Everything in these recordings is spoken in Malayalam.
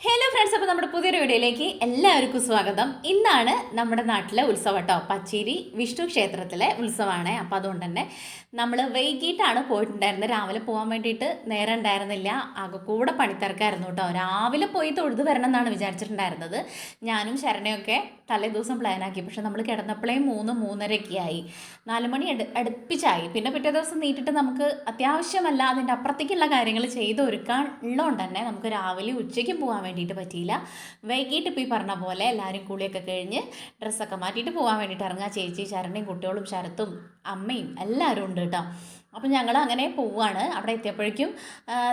ഹലോ ഫ്രണ്ട്സ് അപ്പോൾ നമ്മുടെ പുതിയൊരു വീഡിയോയിലേക്ക് എല്ലാവർക്കും സ്വാഗതം. ഇന്നാണ് നമ്മുടെ നാട്ടിലെ ഉത്സവം കേട്ടോ. പച്ചേരി വിഷ്ണു ക്ഷേത്രത്തിലെ ഉത്സവമാണ്. അപ്പോൾ അതുകൊണ്ട് തന്നെ നമ്മൾ വൈകിട്ടാണ് പോയിട്ടുണ്ടായിരുന്നത്. രാവിലെ പോകാൻ വേണ്ടിയിട്ട് നേരം ഉണ്ടായിരുന്നില്ല. ആകെ കൂടെ പണിത്തിരക്കായിരുന്നു കേട്ടോ. രാവിലെ പോയി തൊഴുത് വരണം എന്നാണ് വിചാരിച്ചിട്ടുണ്ടായിരുന്നത്. ഞാനും ശരണയൊക്കെ തലേ ദിവസം പ്ലാനാക്കി പക്ഷെ നമ്മൾ കിടന്നപ്പോഴേ മൂന്ന് മൂന്നരയൊക്കെ ആയി. നാല് മണി അടു അടുപ്പിച്ചായി. പിന്നെ പിറ്റേ ദിവസം നീട്ടിട്ട് നമുക്ക് അത്യാവശ്യമല്ല അതിന്റെ അപ്പുറത്തേക്കുള്ള കാര്യങ്ങൾ ചെയ്ത് ഒരുക്കാൻ ഉള്ളതുകൊണ്ട് തന്നെ നമുക്ക് രാവിലെ ഉച്ചയ്ക്ക് പോകാൻ വേണ്ടിയിട്ട് പറ്റിയില്ല. വൈകിട്ട് ഇപ്പോൾ ഈ പറഞ്ഞ പോലെ എല്ലാവരും കുളിയൊക്കെ കഴിഞ്ഞ് ഡ്രസ്സൊക്കെ മാറ്റിയിട്ട് പോകാൻ വേണ്ടിയിട്ട് ഇറങ്ങുക ചേച്ചി ശരണയും കുട്ടികളും ശരത്തും അമ്മയും എല്ലാവരും ഉണ്ട് കേട്ടോ. അപ്പം ഞങ്ങൾ അങ്ങനെ പോവുകയാണ് അവിടെ എത്തിയപ്പോഴേക്കും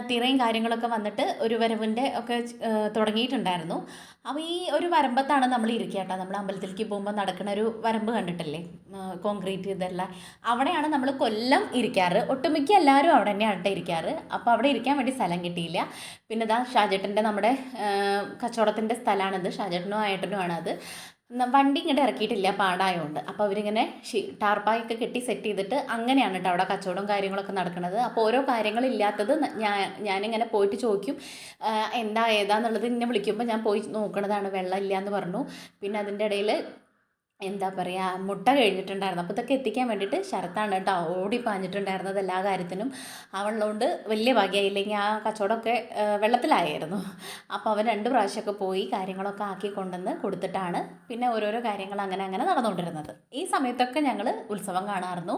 തിറയും കാര്യങ്ങളൊക്കെ വന്നിട്ട് ഒരു വരവിന്റെ ഒക്കെ തുടങ്ങിയിട്ടുണ്ടായിരുന്നു. അപ്പോൾ ഈ ഒരു വരമ്പത്താണ് നമ്മൾ ഇരിക്കുക കേട്ടോ നമ്മൾ അമ്പലത്തിലേക്ക് പോകുമ്പോൾ നടക്കുന്ന ഒരു വരമ്പ് കണ്ടിട്ടല്ലേ? കോൺക്രീറ്റ് ഇതെല്ലാം. അവിടെയാണ് നമ്മൾ കൊല്ലം ഇരിക്കാറ്. ഒട്ടുമിക്ക എല്ലാവരും അവിടെ തന്നെയാണ് കേട്ടോ ഇരിക്കാറ്. അപ്പോൾ അവിടെ ഇരിക്കാൻ വേണ്ടി സ്ഥലം കിട്ടിയില്ല. പിന്നെ ഇതാ ഷാജേട്ടന്റെ നമ്മുടെ കച്ചവടത്തിന്റെ സ്ഥലമാണിത് ഷാജേട്ടനും ആയേട്ടനും ആണ് അത് വണ്ടി ഇങ്ങോട്ട് ഇറക്കിയിട്ടില്ല പാടായതുകൊണ്ട് അപ്പോൾ അവരിങ്ങനെ ടാർപ്പായൊക്കെ കെട്ടി സെറ്റ് ചെയ്തിട്ട് അങ്ങനെയാണ് കേട്ടോ അവിടെ കച്ചവടവും കാര്യങ്ങളൊക്കെ നടക്കുന്നത് അപ്പോൾ ഓരോ കാര്യങ്ങളില്ലാത്തത് ഞാൻ ഞാനിങ്ങനെ പോയിട്ട് ചോദിക്കും എന്താ ഏതാന്നുള്ളത് എന്നെ വിളിക്കുമ്പോൾ ഞാൻ പോയി നോക്കണതാണ് വെള്ളം ഇല്ല എന്ന് പറഞ്ഞു. പിന്നെ അതിന്റെ ഇടയിൽ എന്താ പറയുക മുട്ട കഴിഞ്ഞിട്ടുണ്ടായിരുന്നു. അപ്പോൾ ഇതൊക്കെ എത്തിക്കാൻ വേണ്ടിയിട്ട് ശരത്താണ് കേട്ടോ ഓടി പാഞ്ഞിട്ടുണ്ടായിരുന്നത് എല്ലാ കാര്യത്തിനും. അവളുകൊണ്ട് വലിയ ഭാഗ്യമായില്ലെങ്കിൽ ആ കച്ചവടമൊക്കെ വെള്ളത്തിലായിരുന്നു. അപ്പോൾ അവൻ രണ്ട് പ്രാവശ്യമൊക്കെ പോയി കാര്യങ്ങളൊക്കെ ആക്കി കൊണ്ടുവന്ന് കൊടുത്തിട്ടാണ് പിന്നെ ഓരോരോ കാര്യങ്ങൾ അങ്ങനെ അങ്ങനെ നടന്നുകൊണ്ടിരുന്നത്. ഈ സമയത്തൊക്കെ ഞങ്ങൾ ഉത്സവം കാണാറുന്നു.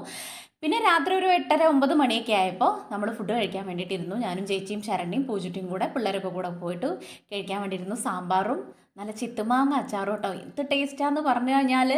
പിന്നെ രാത്രി ഒരു എട്ടര ഒമ്പത് മണിയൊക്കെ ആയപ്പോൾ നമ്മൾ ഫുഡ് കഴിക്കാൻ വേണ്ടിയിട്ടിരുന്നു ഞാനും ചേച്ചിയും ശരണ്യും പൂജുട്ടിയും കൂടെ പിള്ളേരൊക്കെ കൂടെ പോയിട്ട് കഴിക്കാൻ വേണ്ടിയിരുന്നു. സാമ്പാറും നല്ല ചിത്തുമാങ്ങ അച്ചാറും കേട്ടോ എന്ത് ടേസ്റ്റാന്ന് പറഞ്ഞു കഴിഞ്ഞാൽ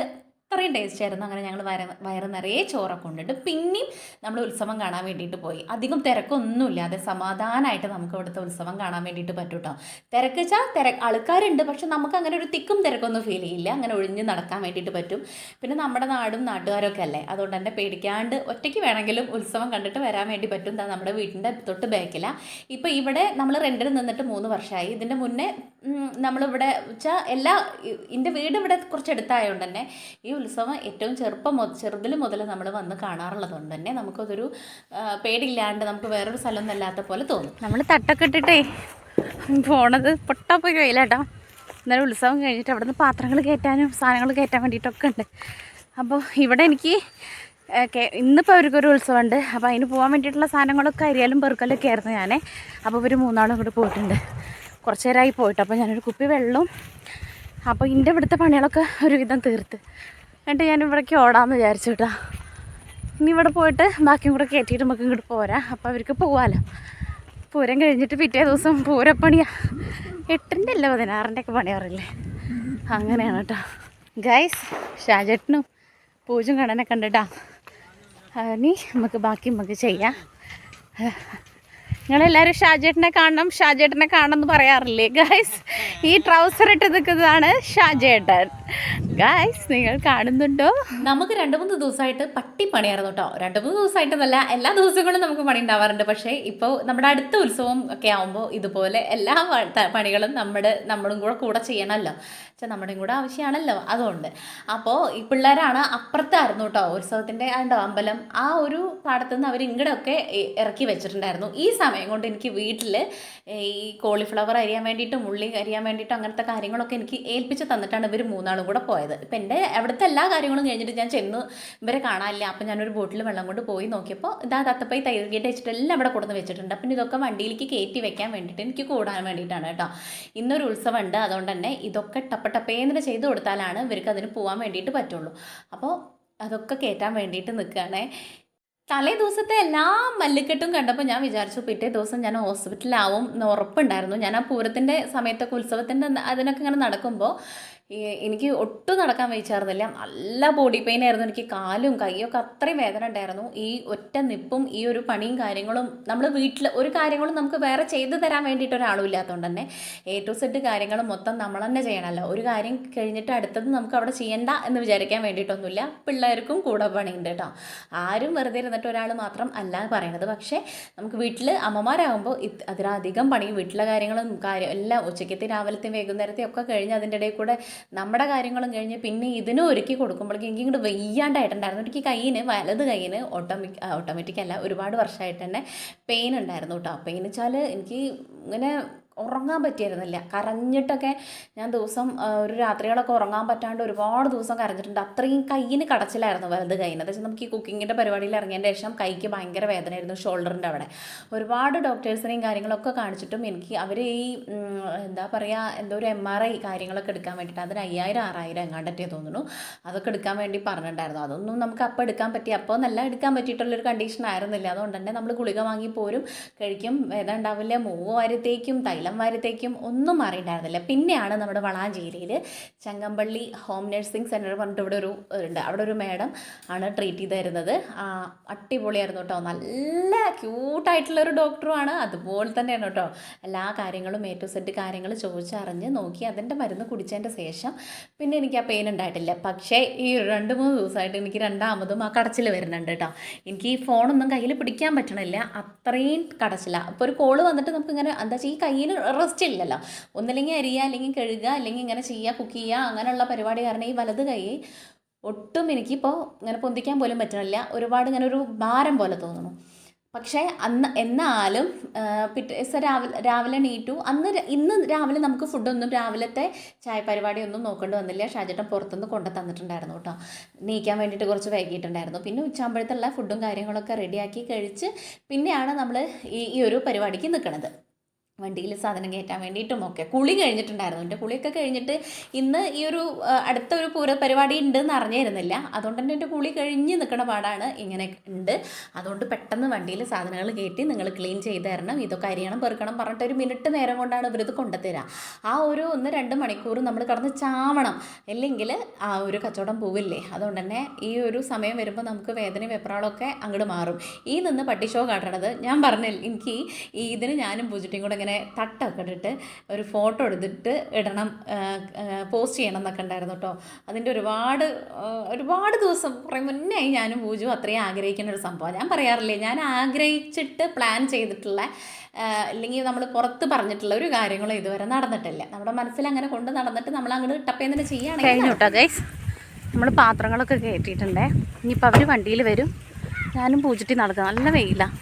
അത്രയും ടേസ്റ്റ് ആയിരുന്നു അങ്ങനെ ഞങ്ങൾ വയറ് വയറ് നിറയെ ചോറൊക്കെ കൊണ്ടിട്ട് പിന്നെയും നമ്മൾ ഉത്സവം കാണാൻ വേണ്ടിയിട്ട് പോയി. അധികം തിരക്കൊന്നുമില്ലാതെ സമാധാനമായിട്ട് നമുക്ക് ഇവിടുത്തെ ഉത്സവം കാണാൻ വേണ്ടിയിട്ട് പറ്റും കേട്ടോ തിരക്ക് വെച്ചാൽ തിര ആൾക്കാരുണ്ട്. പക്ഷെ നമുക്ക് അങ്ങനെ ഒരു തിക്കും തിരക്കൊന്നും ഫീൽ ചെയ്യില്ല. അങ്ങനെ ഒഴിഞ്ഞ് നടക്കാൻ വേണ്ടിയിട്ട് പറ്റും. പിന്നെ നമ്മുടെ നാടും നാട്ടുകാരൊക്കെ അല്ലേ? അതുകൊണ്ട് തന്നെ പേടിക്കാണ്ട് ഒറ്റയ്ക്ക് വേണമെങ്കിലും ഉത്സവം കണ്ടിട്ട് വരാൻ വേണ്ടി പറ്റും. നമ്മുടെ വീട്ടിന്റെ തൊട്ട് ബാക്കിലാണ് ഇപ്പോൾ ഇവിടെ നമ്മൾ റെന്റിന് നിന്നിട്ട് മൂന്ന് വർഷമായി ഇതിന്റെ മുന്നേ നമ്മളിവിടെ വെച്ചാൽ എല്ലാ എന്റെ വീട് ഇവിടെ കുറച്ച് അടുത്തായതുകൊണ്ട് തന്നെ ഈ ഉത്സവം ഏറ്റവും ചെറുപ്പം മുതൽ ചെറുതിൽ മുതൽ നമ്മൾ വന്ന് കാണാറുള്ളതുകൊണ്ട് തന്നെ നമുക്കതൊരു പേടിയില്ലാണ്ട് നമുക്ക് വേറൊരു സ്ഥലമൊന്നും അല്ലാത്ത പോലെ തോന്നും. നമ്മൾ തട്ടൊക്കെ ഇട്ടിട്ടേ പോണത് പൊട്ടാപ്പോയി കയ്യിലാട്ടോ ഇന്നലെ ഉത്സവം കഴിഞ്ഞിട്ട് അവിടെ നിന്ന് പാത്രങ്ങൾ കയറ്റാനും സാധനങ്ങൾ കയറ്റാൻ വേണ്ടിയിട്ടൊക്കെ ഉണ്ട്. അപ്പോൾ ഇവിടെ എനിക്ക് ഇന്നിപ്പോൾ അവർക്കൊരു ഉത്സവമുണ്ട്. അപ്പോൾ അതിന് പോകാൻ വേണ്ടിയിട്ടുള്ള സാധനങ്ങളൊക്കെ അരിയാലും പെറുക്കലൊക്കെ ആയിരുന്നു ഞാൻ അപ്പോൾ ഇവർ മൂന്നാളും കൂടെ പോയിട്ടുണ്ട്. കുറച്ച് നേരമായി പോയിട്ട്. അപ്പോൾ ഞാനൊരു കുപ്പി വെള്ളവും അപ്പോൾ എന്റെ ഇവിടുത്തെ പണികളൊക്കെ ഒരുവിധം തീർത്ത്. എന്നിട്ട് ഞാൻ ഇവിടേക്ക് ഓടാമെന്ന് വിചാരിച്ചു കേട്ടോ. ഇനി ഇവിടെ പോയിട്ട് ബാക്കിയും കൂടെ കയറ്റിയിട്ട് നമുക്ക് ഇങ്ങോട്ട് പോരാ. അപ്പോൾ അവർക്ക് പോവാമല്ലോ പൂരം കഴിഞ്ഞിട്ട് പിറ്റേ ദിവസം പൂരപ്പണിയാ. എട്ടിന്റെ അല്ല പതിനാറിന്റെ ഒക്കെ പണി പറയില്ലേ അങ്ങനെയാണ് കേട്ടോ. ഗൈസ് ഷാജേട്ടനും പൂജും കണ്ണനെ കണ്ടിട്ടാ. ഇനി നമുക്ക് ബാക്കി നമുക്ക് ചെയ്യാം. നിങ്ങളെല്ലാവരും ഷാജേട്ടനെ കാണണം ഷാജേട്ടനെ കാണണം എന്ന് പറയാറില്ലേ? ഗായ്സ് ഈ ട്രൗസർ ഇട്ട് നിൽക്കുന്നതാണ് ഷാജേട്ടൻ. ഗായ്സ് നിങ്ങൾ കാണുന്നുണ്ടോ? നമുക്ക് രണ്ട് മൂന്ന് ദിവസമായിട്ട് പട്ടി പണിയായിരുന്നു കേട്ടോ. രണ്ട് മൂന്ന് ദിവസമായിട്ടൊന്നല്ല എല്ലാ ദിവസങ്ങളും നമുക്ക് പണി ഉണ്ടാവാറുണ്ട്. പക്ഷേ ഇപ്പോൾ നമ്മുടെ അടുത്ത ഉത്സവം ഒക്കെ ആകുമ്പോൾ ഇതുപോലെ എല്ലാ പണികളും നമ്മുടെ നമ്മളും കൂടെ കൂടെ ചെയ്യണമല്ലോ. പക്ഷെ നമ്മുടെയും കൂടെ ആവശ്യമാണല്ലോ അതുകൊണ്ട്. അപ്പോൾ ഈ പിള്ളേരാണ് അപ്പുറത്തായിരുന്നു കേട്ടോ ഉത്സവത്തിന്റെ ഉണ്ടോ അമ്പലം. ആ ഒരു പാടത്തുനിന്ന് അവർ ഇങ്ങടെയൊക്കെ ഇറക്കി വെച്ചിട്ടുണ്ടായിരുന്നു. ഈ കൊണ്ട് എനിക്ക് വീട്ടിൽ ഈ കോളിഫ്ലവർ അരിയാൻ വേണ്ടിയിട്ടും ഉള്ളി അരിയാൻ വേണ്ടിയിട്ടും അങ്ങനത്തെ കാര്യങ്ങളൊക്കെ എനിക്ക് ഏൽപ്പിച്ച് തന്നിട്ടാണ് ഇവർ മൂന്നാളും കൂടെ പോയത്. ഇപ്പം എന്റെ അവിടുത്തെ എല്ലാ കാര്യങ്ങളും കഴിഞ്ഞിട്ട് ഞാൻ ചെന്ന് ഇവരെ കാണാനില്ല. അപ്പം ഞാനൊരു ബോട്ടിൽ വെള്ളം കൊണ്ട് പോയി നോക്കിയപ്പോൾ ഇതാ തത്തപ്പൈ തൈകിട്ട് വെച്ചിട്ട് എല്ലാം അവിടെ കൊടുന്ന് വെച്ചിട്ടുണ്ട്. അപ്പം ഇതൊക്കെ വണ്ടിയിലേക്ക് കയറ്റി വെക്കാൻ വേണ്ടിയിട്ട് എനിക്ക് കൂടാൻ വേണ്ടിയിട്ടാണ് കേട്ടോ. ഇന്നൊരു ഉത്സവം ഉണ്ട് അതുകൊണ്ട് തന്നെ ഇതൊക്കെ ടപ്പ ടപ്പേന്നിട്ട് ചെയ്ത് കൊടുത്താലാണ് ഇവർക്ക് അതിന് പോകാൻ വേണ്ടിയിട്ട് പറ്റുള്ളൂ. അപ്പോൾ അതൊക്കെ കയറ്റാൻ വേണ്ടിയിട്ട് നിൽക്കുകയാണേ തലേ ദിവസത്തെ എല്ലാ മല്ലിക്കെട്ടും കണ്ടപ്പോൾ ഞാൻ വിചാരിച്ചു പിറ്റേ ദിവസം ഞാൻ ഹോസ്പിറ്റലിലാവും എന്ന് ഉറപ്പുണ്ടായിരുന്നു. ഞാൻ ആ പൂരത്തിന്റെ സമയത്തൊക്കെ ഉത്സവത്തിന്റെ അതിനൊക്കെ ഇങ്ങനെ നടക്കുമ്പോൾ എനിക്ക് ഒട്ടും നടക്കാൻ വഹിച്ചായിരുന്നില്ല നല്ല ബോഡി പെയിൻ ആയിരുന്നു. എനിക്ക് കാലും കൈയൊക്കെ അത്രയും വേദന ഉണ്ടായിരുന്നു. ഈ ഒറ്റ നിപ്പും ഈ ഒരു പണിയും കാര്യങ്ങളും നമ്മൾ വീട്ടിൽ ഒരു കാര്യങ്ങളും നമുക്ക് വേറെ ചെയ്തു തരാൻ വേണ്ടിയിട്ട് ഒരാളും ഇല്ലാത്തതുകൊണ്ട് തന്നെ എ ടു സെഡ് കാര്യങ്ങൾ മൊത്തം നമ്മൾ തന്നെ ചെയ്യണമല്ലോ. ഒരു കാര്യം കഴിഞ്ഞിട്ട് അടുത്തത് നമുക്ക് അവിടെ ചെയ്യണ്ട എന്ന് വിചാരിക്കാൻ വേണ്ടിയിട്ടൊന്നുമില്ല. പിള്ളേർക്കും കൂടെ പണിയുണ്ട് കേട്ടോ. ആരും വെറുതെ ഇരുന്നിട്ട് ഒരാൾ മാത്രം അല്ല പറയണത്. പക്ഷേ നമുക്ക് വീട്ടിൽ അമ്മമാരാകുമ്പോൾ അതിലധികം പണിയും വീട്ടിലെ കാര്യങ്ങളും കാര്യം എല്ലാം ഉച്ചയ്ക്കത്തെ രാവിലത്തെയും വൈകുന്നേരത്തെയും ഒക്കെ കഴിഞ്ഞ് അതിന്റെ ഇടയിൽ കൂടെ നമ്മുടെ കാര്യങ്ങളും കഴിഞ്ഞ് പിന്നെ ഇതിനും ഒരുക്കി കൊടുക്കുമ്പോഴേക്കും എനിക്ക് ഇങ്ങോട്ട് വയ്യാണ്ടായിട്ടുണ്ടായിരുന്നു എനിക്ക് കയ്യിന് വലത് കയ്യിന് ഓട്ടോമിക് ഓട്ടോമാറ്റിക് അല്ല ഒരുപാട് വർഷമായിട്ട് തന്നെ പെയിൻ ഉണ്ടായിരുന്നു കേട്ടോ പെയിൻ വെച്ചാൽ എനിക്ക് ഇങ്ങനെ ഉറങ്ങാൻ പറ്റിയിരുന്നില്ല. കരഞ്ഞിട്ടൊക്കെ ഞാൻ ദിവസം ഒരു രാത്രികളൊക്കെ ഉറങ്ങാൻ പറ്റാണ്ട് ഒരുപാട് ദിവസം കരഞ്ഞിട്ടുണ്ട്. അത്രയും കയ്യിന് കടച്ചിലായിരുന്നു വലത് കൈയിന്. അതായത് നമുക്ക് ഈ കുക്കിങ്ങിന്റെ പരിപാടിയിൽ ഇറങ്ങിയതിന്റെ ശേഷം കൈക്ക് ഭയങ്കര വേദനയായിരുന്നു ഷോൾഡറിന്റെ അവിടെ. ഒരുപാട് ഡോക്ടേഴ്സിനെയും കാര്യങ്ങളൊക്കെ കാണിച്ചിട്ടും എനിക്ക് അവർ ഈ എന്താ പറയുക എന്തോ ഒരു എം ആർ ഐ കാര്യങ്ങളൊക്കെ എടുക്കാൻ വേണ്ടിയിട്ട് അതിന് അയ്യായിരം ആറായിരം എങ്ങാണ്ടൊക്കെ തോന്നുന്നു. അതൊക്കെ എടുക്കാൻ വേണ്ടി പറഞ്ഞിട്ടുണ്ടായിരുന്നു. അതൊന്നും നമുക്ക് അപ്പോൾ എടുക്കാൻ പറ്റി. അപ്പോൾ നല്ല എടുക്കാൻ പറ്റിയിട്ടുള്ളൊരു കണ്ടീഷൻ ആയിരുന്നില്ല. അതുകൊണ്ട് തന്നെ നമ്മൾ ഗുളിക വാങ്ങി പോരും കഴിക്കും. വേദന ഉണ്ടാവില്ല മൂവ് വാരത്തേക്കും വാരത്തേക്കും ഒന്നും മാറിയിട്ടുണ്ടായിരുന്നില്ല പിന്നെയാണ് നമ്മുടെ വളാഞ്ചേരിയിൽ ചങ്ങമ്പള്ളി ഹോം നഴ്സിംഗ് സെന്റർ പറഞ്ഞിട്ട് ഇവിടെ ഒരു ഉണ്ട്. അവിടെ ഒരു മാഡം ആണ് ട്രീറ്റ് ചെയ്ത് തരുന്നത് അടിപൊളിയായിരുന്നു കേട്ടോ. നല്ല ക്യൂട്ടായിട്ടുള്ള ഒരു ഡോക്ടറുമാണ് അതുപോലെ തന്നെയാണ് കേട്ടോ. എല്ലാ കാര്യങ്ങളും എ ടു സെറ്റ് കാര്യങ്ങൾ ചോദിച്ചറിഞ്ഞ് നോക്കി അതിന്റെ മരുന്ന് കുടിച്ചതിന്റെ ശേഷം പിന്നെ എനിക്ക് ആ പെയിൻ ഉണ്ടായിട്ടില്ല. പക്ഷേ ഈ രണ്ട് മൂന്ന് ദിവസമായിട്ട് എനിക്ക് രണ്ടാമതും ആ കടച്ചിൽ വരുന്നുണ്ട് കേട്ടോ. എനിക്ക് ഈ ഫോണൊന്നും കയ്യിൽ പിടിക്കാൻ പറ്റണില്ല. അത്രയും കടച്ചില്ല അപ്പോൾ ഒരു കോൾ വന്നിട്ട് നമുക്ക് ഇങ്ങനെ എന്താ വെച്ചാൽ ഈ കയ്യിൽ റെസ്റ്റ് ഇല്ലല്ലോ. ഒന്നില്ലെങ്കിൽ അരിയുക അല്ലെങ്കിൽ കഴുകുക അല്ലെങ്കിൽ ഇങ്ങനെ ചെയ്യുക കുക്ക് ചെയ്യുക അങ്ങനെയുള്ള പരിപാടി കാരണം ഈ വലത് കൈ ഒട്ടും എനിക്കിപ്പോൾ ഇങ്ങനെ പൊന്തിക്കാൻ പോലും പറ്റണില്ല. ഒരുപാട് ഇങ്ങനെ ഒരു ഭാരം പോലെ തോന്നുന്നു. പക്ഷേ അന്ന് എന്നാലും പിറ്റേ രാവിലെ രാവിലെ നീറ്റു അന്ന് ഇന്ന് രാവിലെ നമുക്ക് ഫുഡൊന്നും രാവിലത്തെ ചായ പരിപാടി ഒന്നും നോക്കേണ്ടി വന്നില്ല. ഷാജേട്ടൻ പുറത്തുനിന്ന് കൊണ്ടു തന്നിട്ടുണ്ടായിരുന്നു കേട്ടോ. നീക്കാൻ വേണ്ടിയിട്ട് കുറച്ച് വൈകിട്ടുണ്ടായിരുന്നു പിന്നെ ഉച്ചാകുമ്പോഴത്തുള്ള ഫുഡും കാര്യങ്ങളൊക്കെ റെഡിയാക്കി കഴിച്ച് പിന്നെയാണ് നമ്മൾ ഈ ഈ ഒരു പരിപാടിക്ക് നിൽക്കുന്നത് വണ്ടിയിൽ സാധനം കയറ്റാൻ വേണ്ടിയിട്ടും ഒക്കെ കുളി കഴിഞ്ഞിട്ടുണ്ടായിരുന്നു. എന്റെ കുളിയൊക്കെ കഴിഞ്ഞിട്ട് ഇന്ന് ഈ ഒരു അടുത്ത ഒരു പൂര പരിപാടി ഉണ്ടെന്ന് അറിഞ്ഞിരുന്നില്ല. അതുകൊണ്ട് തന്നെ എന്റെ കുളി കഴിഞ്ഞ് നിൽക്കുന്ന പാടാണ് ഇങ്ങനെ ഉണ്ട്. അതുകൊണ്ട് പെട്ടെന്ന് വണ്ടിയിൽ സാധനങ്ങൾ കയറ്റി നിങ്ങൾ ക്ലീൻ ചെയ്ത് തരണം. ഇതൊക്കെ അരിയണം പെറുക്കണം പറഞ്ഞിട്ട് ഒരു മിനിറ്റ് നേരം കൊണ്ടാണ് ഇവരിത് കൊണ്ടുതരിക ആ ഒരു ഒന്ന് രണ്ട് മണിക്കൂർ നമ്മൾ കടന്ന് ചാവണം. അല്ലെങ്കിൽ ആ ഒരു കച്ചവടം പോവില്ലേ? അതുകൊണ്ട് തന്നെ ഈ ഒരു സമയം വരുമ്പോൾ നമുക്ക് വേദന വെപ്രാളൊക്കെ അങ്ങോട്ട് മാറും. ഈ നിന്ന് പട്ടി ഷോ കാട്ടണത് ഞാൻ പറഞ്ഞില്ല. എനിക്ക് ഈ ഇതിന് ഞാനും പൂജിട്ടിയും കൂടെ ഇങ്ങനെ തട്ടൊക്കെ ഇട്ടിട്ട് ഒരു ഫോട്ടോ എടുത്തിട്ട് ഇടണം പോസ്റ്റ് ചെയ്യണം എന്നൊക്കെ ഉണ്ടായിരുന്നു കേട്ടോ. അതിന്റെ ഒരുപാട് ഒരുപാട് ദിവസം കുറേ മുന്നേ ഞാനും പൂജു അത്രയും ആഗ്രഹിക്കുന്ന ഒരു സംഭവം ഞാൻ പറയാറില്ലേ ഞാൻ ആഗ്രഹിച്ചിട്ട് പ്ലാൻ ചെയ്തിട്ടുള്ള അല്ലെങ്കിൽ നമ്മൾ പുറത്ത് പറഞ്ഞിട്ടുള്ള ഒരു കാര്യങ്ങളും ഇതുവരെ നടന്നിട്ടില്ല. നമ്മുടെ മനസ്സിൽ അങ്ങനെ കൊണ്ട് നടന്നിട്ട് നമ്മൾ അങ്ങോട്ട് തന്നെ ചെയ്യുകയാണെങ്കിൽ നമ്മൾ പാത്രങ്ങളൊക്കെ കയറ്റിയിട്ടുണ്ടേ. ഇനിയിപ്പോൾ അവർ വണ്ടിയിൽ വരും. ഞാനും പൂജിട്ടി നടക്കുക നല്ല വെയിലാണ്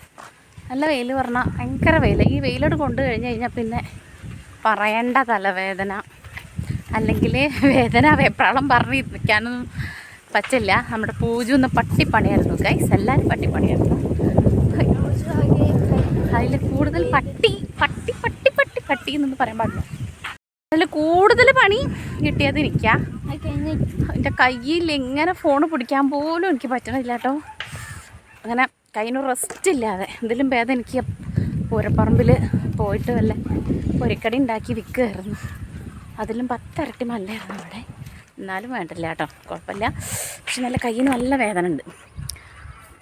നല്ല വെയിൽ പറഞ്ഞാൽ ഭയങ്കര വെയിൽ ഈ വെയിലോട് കൊണ്ടു കഴിഞ്ഞ് കഴിഞ്ഞാൽ പിന്നെ പറയേണ്ട തലവേദന. അല്ലെങ്കിൽ വേദന വെപ്രാളം പറഞ്ഞ് നിൽക്കാനൊന്നും പറ്റില്ല. നമ്മുടെ പൂജ ഒന്ന് പട്ടിപ്പണിയായിരുന്നു ഗൈസ് എല്ലാവരും പട്ടിപ്പണിയായിരുന്നു. അതിൽ കൂടുതൽ പട്ടി പട്ടി പട്ടി പട്ടി പട്ടി എന്നൊന്ന് പറയാൻ പാടില്ല. അതിൽ കൂടുതൽ പണി കിട്ടിയത് എനിക്കാ എന്റെ കയ്യിൽ എങ്ങനെ ഫോൺ പിടിക്കാൻ പോലും എനിക്ക് പറ്റണില്ല കേട്ടോ. അങ്ങനെ കയ്യിന് റെസ്റ്റ് ഇല്ലാതെ എന്തെങ്കിലും ഭേദം എനിക്ക് പൂരപ്പറമ്പിൽ പോയിട്ട് വല്ല പൊരിക്കടി ഉണ്ടാക്കി വിൽക്കുമായിരുന്നു അതിലും പത്തിരട്ടി മല്ലായിരുന്നു അവിടെ. എന്നാലും വേണ്ടില്ല കേട്ടോ. കുഴപ്പമില്ല. പക്ഷെ നല്ല കയ്യിന് നല്ല വേദന ഉണ്ട്.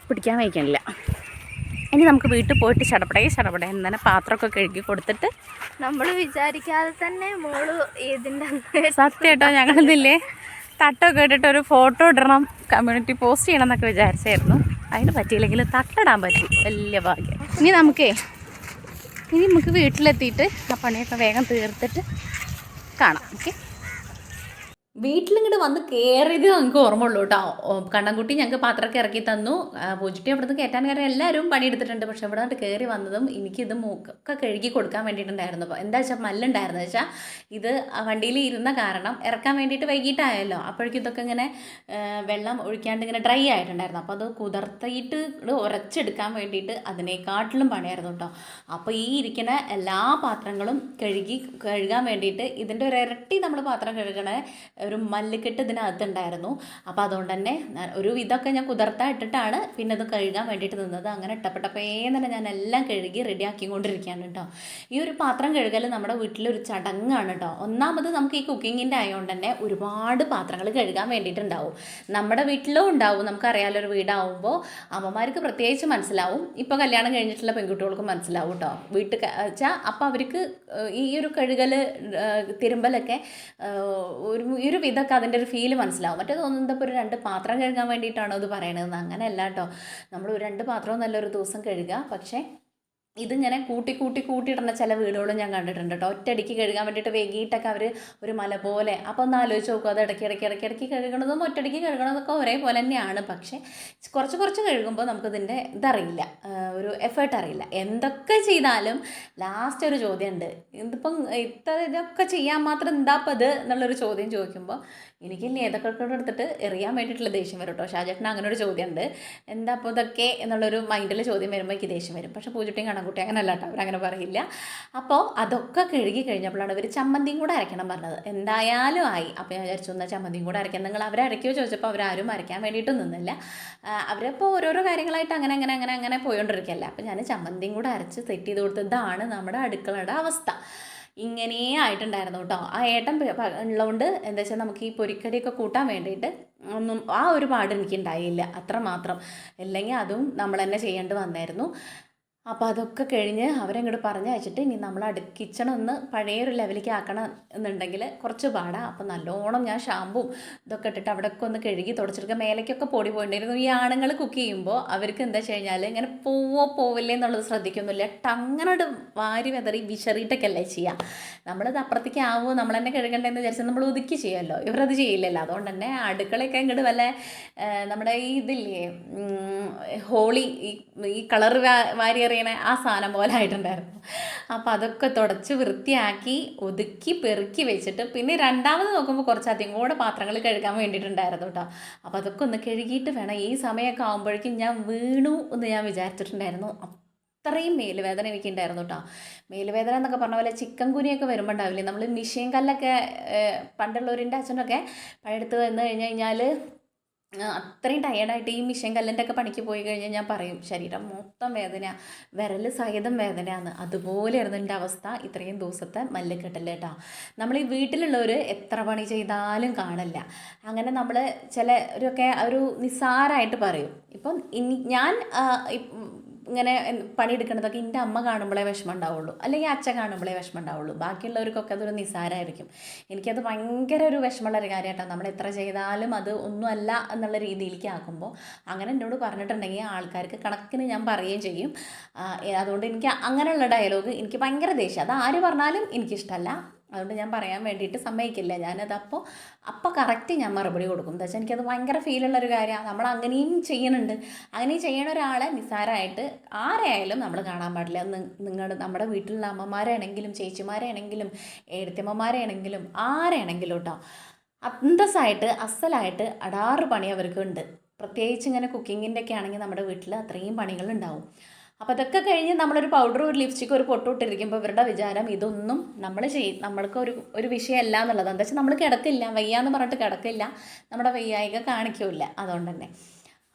പിടിക്കാൻ വയ്ക്കണില്ല. ഇനി നമുക്ക് വീട്ടിൽ പോയിട്ട് ചടപടയും ചടപടേ തന്നെ പാത്രമൊക്കെ കഴുകി കൊടുത്തിട്ട് നമ്മൾ വിചാരിക്കാതെ തന്നെ മോൾ ഇതിന്റെ സത്യം കേട്ടോ ഞങ്ങളിതില്ലേ തട്ടൊക്കെ ഇട്ടിട്ട് ഒരു ഫോട്ടോ ഇടണം. കമ്മ്യൂണിറ്റി പോസ്റ്റ് ചെയ്യണം എന്നൊക്കെ വിചാരിച്ചായിരുന്നു. അതിന് പറ്റിയില്ലെങ്കിൽ തട്ടിടാൻ പറ്റി. വലിയ ഭാഗ്യം. ഇനി നമുക്കേ ഇനി നമുക്ക് വീട്ടിലെത്തിയിട്ട് ആ പണിയൊക്കെ വേഗം തീർത്തിട്ട് കാണാം. ഓക്കെ? വീട്ടിലിങ്ങോട്ട് വന്ന് കയറിയത് ഞങ്ങൾക്ക് ഓർമ്മയുള്ളൂ കേട്ടോ കണ്ണൻകുട്ടി ഞങ്ങൾക്ക് പാത്രമൊക്കെ ഇറക്കി തന്നു. പൂജിട്ടി അവിടുന്ന് കാര്യം എല്ലാവരും പണിയെടുത്തിട്ടുണ്ട്. പക്ഷെ ഇവിടെ നിന്ന് കയറി വന്നതും എനിക്കിത് മൂക്കൊക്കെ കഴുകി കൊടുക്കാൻ വേണ്ടിയിട്ടുണ്ടായിരുന്നു. അപ്പോൾ എന്താ വെച്ചാൽ മല്ലുണ്ടായിരുന്നു. വെച്ചാൽ ഇത് വണ്ടിയിൽ ഇരുന്ന കാരണം ഇറക്കാൻ വേണ്ടിയിട്ട് വൈകിട്ടായല്ലോ. അപ്പോഴേക്കും ഇതൊക്കെ ഇങ്ങനെ വെള്ളം ഒഴിക്കാണ്ട് ഇങ്ങനെ ഡ്രൈ ആയിട്ടുണ്ടായിരുന്നു. അപ്പോൾ അത് കുതിർത്തിയിട്ട് ഉരച്ചെടുക്കാൻ വേണ്ടിയിട്ട് അതിനേക്കാട്ടിലും പണിയായിരുന്നു കേട്ടോ അപ്പോൾ ഈ ഇരിക്കുന്ന എല്ലാ പാത്രങ്ങളും കഴുകി കഴുകാൻ വേണ്ടിയിട്ട് ഇതിന്റെ ഒരു ഇരട്ടി നമ്മൾ പാത്രം കഴുകണ ഒരു മല്ലുകെട്ട് ഇതിനകത്തുണ്ടായിരുന്നു. അപ്പോൾ അതുകൊണ്ട് തന്നെ ഒരു ഇതൊക്കെ ഞാൻ കുതിർത്താ ഇട്ടിട്ടാണ് പിന്നെ അത് കഴുകാൻ വേണ്ടിയിട്ട് നിന്നത്. അങ്ങനെ ടപ്പട്ടപ്പേന്ന് തന്നെ ഞാൻ എല്ലാം കഴുകി റെഡിയാക്കിക്കൊണ്ടിരിക്കുകയാണ് കേട്ടോ. ഈ ഒരു പാത്രം കഴുകൽ നമ്മുടെ വീട്ടിലൊരു ചടങ്ങാണ് കേട്ടോ. ഒന്നാമത് നമുക്ക് ഈ കുക്കിങ്ങിന്റെ ആയതുകൊണ്ട് തന്നെ ഒരുപാട് പാത്രങ്ങൾ കഴുകാൻ വേണ്ടിയിട്ടുണ്ടാവും. നമ്മുടെ വീട്ടിലും ഉണ്ടാവും നമുക്കറിയാലോ ഒരു വീടാവുമ്പോൾ അമ്മമാർക്ക് പ്രത്യേകിച്ച് മനസ്സിലാവും. ഇപ്പോൾ കല്യാണം കഴിഞ്ഞിട്ടുള്ള പെൺകുട്ടികൾക്ക് മനസ്സിലാവും കേട്ടോ. വീട്ടിൽ വെച്ചാൽ അപ്പോൾ അവർക്ക് ഈ ഒരു കഴുകൽ തിരുമ്പലൊക്കെ ഒരു ഒരു വിധമൊക്കെ അതിന്റെ ഒരു ഫീൽ മനസ്സിലാവും. മറ്റേ തോന്നുന്നത് ഇപ്പോൾ ഒരു രണ്ട് പാത്രം കഴുകാൻ വേണ്ടിയിട്ടാണോ ഇത് പറയണതെന്ന്? അങ്ങനെയല്ല കേട്ടോ. നമ്മൾ ഒരു രണ്ട് പാത്രവും നല്ലൊരു ദിവസം കഴുകുക പക്ഷേ ഇതിങ്ങനെ കൂട്ടി കൂട്ടി കൂട്ടിയിടുന്ന ചില വീടുകളും ഞാൻ കണ്ടിട്ടുണ്ട് കേട്ടോ. ഒറ്റയടിക്ക് കഴുകാൻ വേണ്ടിയിട്ട് വൈകിട്ടൊക്കെ അവർ ഒരു മല പോലെ. അപ്പോൾ ഒന്ന് ആലോചിച്ച് നോക്കുക അത് ഇടയ്ക്ക് ഇടയ്ക്ക് ഇടയ്ക്ക് ഇടയ്ക്ക് കഴുകണതും ഒറ്റയടിക്ക് കഴുകണതൊക്കെ ഒരേപോലെ തന്നെയാണ്. പക്ഷേ കുറച്ച് കുറച്ച് കഴുകുമ്പോൾ നമുക്കിതിന്റെ ഇതറിയില്ല. ഒരു എഫേർട്ട് അറിയില്ല. എന്തൊക്കെ ചെയ്താലും ലാസ്റ്റ് ഒരു ചോദ്യമുണ്ട്. ഇതിപ്പം ഇത്ര ഇതൊക്കെ ചെയ്യാൻ മാത്രം ഇത് എന്നുള്ളൊരു ചോദ്യം ചോദിക്കുമ്പോൾ എനിക്കില്ലേ ഏതൊക്കെ കൂടെ എടുത്തിട്ട് എറിയാൻ വേണ്ടിയിട്ടുള്ള ദേഷ്യം വരും കേട്ടോ ഷാജേട്ടന് അങ്ങനെ ഒരു ചോദ്യമുണ്ട്. എന്താ അപ്പോൾ ഇതൊക്കെ എന്നുള്ളൊരു മൈൻഡിൽ ചോദ്യം വരുമ്പോൾ എനിക്ക് ദേഷ്യം വരും. പക്ഷേ പൂജട്ടിയും കണക്കുട്ടി അങ്ങനെ അല്ല കേട്ടോ അവരങ്ങനെ പറയില്ല. അപ്പോൾ അതൊക്കെ കഴുകി കഴിഞ്ഞപ്പോഴാണ് ഇവർ ചമ്മന്തിയും കൂടെ അരയ്ക്കണം പറഞ്ഞത്. എന്തായാലും ആയി. അപ്പോൾ ഞാൻ വിചാരിച്ചു എന്നാൽ ചമ്മന്തിയും കൂടെ അരയ്ക്കാം. നിങ്ങൾ അവരരയ്ക്കോ ചോദിച്ചപ്പോൾ അവരാരും അരയ്ക്കാൻ വേണ്ടിയിട്ട് നിന്നില്ല. അവരപ്പോൾ ഓരോരോ കാര്യങ്ങളായിട്ട് അങ്ങനെ അങ്ങനെ അങ്ങനെ അങ്ങനെ പോയോണ്ടിരിക്കുകയല്ല അപ്പോൾ ഞാൻ ചമ്മന്തിയും കൂടെ അരച്ച് സെറ്റ് ചെയ്ത് കൊടുത്തതാണ് നമ്മുടെ അടുക്കളയുടെ അവസ്ഥ. ഇങ്ങനെ ആയിട്ടുണ്ടായിരുന്നു കേട്ടോ. ആ ഏട്ടൻ ഉള്ളതുകൊണ്ട് എന്താ വെച്ചാൽ നമുക്ക് ഈ പൊരിക്കടിയൊക്കെ കൂട്ടാൻ വേണ്ടിയിട്ട് ഒന്നും ആ ഒരു പാട് എനിക്ക് ഉണ്ടായില്ല അത്ര മാത്രം അല്ലെങ്കിൽ അതും നമ്മൾ തന്നെ ചെയ്യേണ്ടി വന്നായിരുന്നു. അപ്പോൾ അതൊക്കെ കഴിഞ്ഞ് അവരങ്ങോട്ട് പറഞ്ഞയച്ചിട്ട് ഇനി നമ്മൾ അടു കിച്ചണൊന്ന് പഴയൊരു ലെവലിലേക്ക് ആക്കണം എന്നുണ്ടെങ്കിൽ കുറച്ച് പാടാ. അപ്പോൾ നല്ലോണം ഞാൻ ഷാമ്പും ഇതൊക്കെ ഇട്ടിട്ട് അവിടെയൊക്കെ ഒന്ന് കഴുകി തുടച്ചെടുക്കുക മേലേക്കൊക്കെ പൊടി പോയിട്ടുണ്ടായിരുന്നു ഈ ആണുങ്ങൾ കുക്ക് ചെയ്യുമ്പോൾ അവർക്ക് എന്താ വെച്ച് കഴിഞ്ഞാൽ ഇങ്ങനെ പോവോ പോവില്ലേ എന്നുള്ളത് ശ്രദ്ധിക്കൊന്നുമില്ല. ടങ്ങനോട് വാരി വെതറി വിശറിയിട്ടൊക്കെ അല്ലേ ചെയ്യുക നമ്മളത് അപ്പുറത്തേക്ക് ആവുമോ നമ്മൾ തന്നെ കഴുകണ്ടെന്ന് വിചാരിച്ചാൽ നമ്മൾ ഒതുക്കി ചെയ്യുമല്ലോ ഇവരത് ചെയ്യില്ലല്ലോ. അതുകൊണ്ട് തന്നെ അടുക്കളയൊക്കെ ഇങ്ങോട്ട് വല്ല നമ്മുടെ ഈ ഇതില്ലേ ഹോളി ഈ ഈ കളർ വാരി എറിയണ ആ സാധനം പോലെ ആയിട്ടുണ്ടായിരുന്നു. അപ്പോൾ അതൊക്കെ തുടച്ച് വൃത്തിയാക്കി ഒതുക്കി പെറുക്കി വെച്ചിട്ട് പിന്നെ രണ്ടാമത് നോക്കുമ്പോൾ കുറച്ചധികം കൂടെ പാത്രങ്ങൾ കഴുകാൻ വേണ്ടിയിട്ടുണ്ടായിരുന്നു കേട്ടോ അപ്പോൾ അതൊക്കെ ഒന്ന് കഴുകിയിട്ട് വേണം. ഈ സമയമൊക്കെ ആകുമ്പോഴേക്കും ഞാൻ വീണു എന്ന് ഞാൻ വിചാരിച്ചിട്ടുണ്ടായിരുന്നു. അത്രയും മേലുവേദന എനിക്കുണ്ടായിരുന്നു കേട്ടോ മേലുവേദന എന്നൊക്കെ പറഞ്ഞ പോലെ ചിക്കൻ കുനിയൊക്കെ വരുമ്പോൾ ഉണ്ടാവില്ലേ? നമ്മൾ മിഷീൻ കല്ലൊക്കെ പണ്ടുള്ളവരിന്റെ അച്ഛനൊക്കെ പണിയെടുത്ത് വന്നു കഴിഞ്ഞ് കഴിഞ്ഞാൽ അത്രയും ടയേർഡായിട്ട് ഈ മിഷൻ കല്ലിന്റെ ഒക്കെ പണിക്ക് പോയി കഴിഞ്ഞാൽ ഞാൻ പറയും ശരീരം മൊത്തം വേദന വിരൽ സഹിതം വേദനയാണ്. അതുപോലെയായിരുന്നു എന്റെ അവസ്ഥ ഇത്രയും ദിവസത്തെ മല്ലിക്കെട്ടൽ കേട്ടോ. നമ്മൾ ഈ വീട്ടിലുള്ളവർ എത്ര പണി ചെയ്താലും കാണില്ല. അങ്ങനെ നമ്മൾ ചിലരൊക്കെ ഒരു നിസ്സാരമായിട്ട് പറയും. ഇപ്പം ഞാൻ ഇങ്ങനെ പണിയെടുക്കുന്നതൊക്കെ എന്റെ അമ്മ കാണുമ്പോഴേ വിഷമം ഉണ്ടാവുള്ളൂ അല്ലെങ്കിൽ അച്ഛൻ കാണുമ്പോഴേ വിഷമം ഉണ്ടാവുള്ളൂ ബാക്കിയുള്ളവർക്കൊക്കെ അതൊരു നിസ്സാരമായിരിക്കും എനിക്കത് ഭയങ്കര ഒരു വിഷമമുള്ള ഒരു കാര്യമായിട്ടാണ് നമ്മൾ എത്ര ചെയ്താലും അത് ഒന്നുമല്ല എന്നുള്ള രീതിയിലേക്ക് ആക്കുമ്പോൾ അങ്ങനെ എന്നോട് പറഞ്ഞിട്ടുണ്ടെങ്കിൽ ആൾക്കാർക്ക് കണക്കിന് ഞാൻ പറയുകയും ചെയ്യും. അതുകൊണ്ട് എനിക്ക് അങ്ങനെയുള്ള ഡയലോഗ് എനിക്ക് ഭയങ്കര ദേഷ്യം. അത് ആര് പറഞ്ഞാലും എനിക്കിഷ്ടമല്ല അതുകൊണ്ട് ഞാൻ പറയാൻ വേണ്ടിയിട്ട് സമ്മതിക്കില്ല. ഞാനത് അപ്പോൾ അപ്പോൾ കറക്റ്റ് ഞാൻ മറുപടി കൊടുക്കും. എന്താ വെച്ചാൽ എനിക്കത് ഭയങ്കര ഫീലുള്ളൊരു കാര്യമാണ് നമ്മൾ അങ്ങനെയും ചെയ്യുന്നുണ്ട്. അങ്ങനെയും ചെയ്യണ ഒരാളെ നിസ്സാരമായിട്ട് ആരെയായാലും നമ്മൾ കാണാൻ പാടില്ല. നിങ്ങളുടെ നമ്മുടെ വീട്ടിലുള്ള അമ്മമാരാണെങ്കിലും ചേച്ചിമാരാണെങ്കിലും ഏടത്തിയമ്മമാരാണെങ്കിലും ആരാണെങ്കിലും കേട്ടോ അന്തസ്സായിട്ട് അസലായിട്ട് അടാറ് പണി അവർക്കുണ്ട് പ്രത്യേകിച്ച് ഇങ്ങനെ കുക്കിങ്ങിന്റെ ഒക്കെ ആണെങ്കിൽ നമ്മുടെ വീട്ടിൽ അത്രയും പണികളുണ്ടാവും. അപ്പോൾ അതൊക്കെ കഴിഞ്ഞ് നമ്മളൊരു പൗഡർ ഒരു ലിപ്സ്റ്റിക് ഒരു പൊട്ടിട്ടിരിക്കുമ്പോൾ ഇവരുടെ വിചാരം ഇതൊന്നും നമ്മൾ ചെയ്യും നമ്മൾക്ക് ഒരു ഒരു വിഷയമല്ല എന്നുള്ളത്. എന്താ വെച്ചാൽ നമ്മൾ കിടക്കില്ല വയ്യാന്ന് പറഞ്ഞിട്ട് കിടക്കില്ല. നമ്മുടെ വയ്യായിക കാണിക്കില്ല അതുകൊണ്ട് തന്നെ.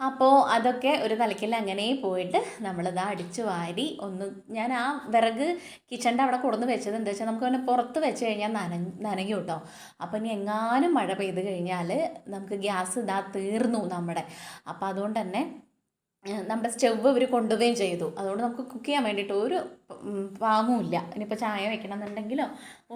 അപ്പോൾ അതൊക്കെ ഒരു നിലയ്ക്കിൽ അങ്ങനെ പോയിട്ട് നമ്മളിത് അടിച്ചു വാരി ഒന്ന് ഞാൻ ആ വിറക് കിച്ചണിന്റെ അവിടെ കൊടുന്ന് വെച്ചത് എന്താ വെച്ചാൽ നമുക്ക് പിന്നെ പുറത്ത് വെച്ച് കഴിഞ്ഞാൽ നന നനയും കേട്ടോ അപ്പോൾ ഇനി എങ്ങാനും മഴ പെയ്ത് കഴിഞ്ഞാൽ നമുക്ക് ഗ്യാസ് ഇതാ തീർന്നു നമ്മുടെ. അപ്പോൾ അതുകൊണ്ട് തന്നെ നമ്മുടെ സ്റ്റവ് ഇവർ കൊണ്ടുപോവുകയും ചെയ്തു. അതുകൊണ്ട് നമുക്ക് കുക്ക് ചെയ്യാൻ വേണ്ടിയിട്ട് ഒരു പാങ്ങുമില്ല ഇനിയിപ്പോൾ ചായ വെക്കണം എന്നുണ്ടെങ്കിലോ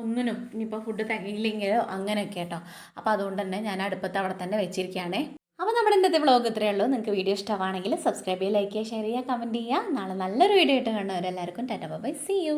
ഒന്നിനും ഇനിയിപ്പോൾ ഫുഡ് തികയില്ലെങ്കിലോ അങ്ങനെയൊക്കെ കേട്ടോ അപ്പോൾ അതുകൊണ്ട് തന്നെ ഞാൻ അടുപ്പത്ത് അവിടെ തന്നെ വെച്ചിരിക്കുകയാണേ. അപ്പോൾ നമ്മുടെ ഇന്നത്തെ വ്ളോഗ് ഇത്രയേ ഉള്ളൂ. നിങ്ങൾക്ക് വീഡിയോ ഇഷ്ടമാണെങ്കിൽ സബ്സ്ക്രൈബ് ചെയ്യുക ലൈക്ക് ചെയ്യുക ഷെയർ ചെയ്യുക കമന്റ് ചെയ്യുക. നാളെ നല്ലൊരു വീഡിയോ ആയിട്ട് കാണുന്നവരെല്ലാവർക്കും ടാറ്റ ബൈ സി യു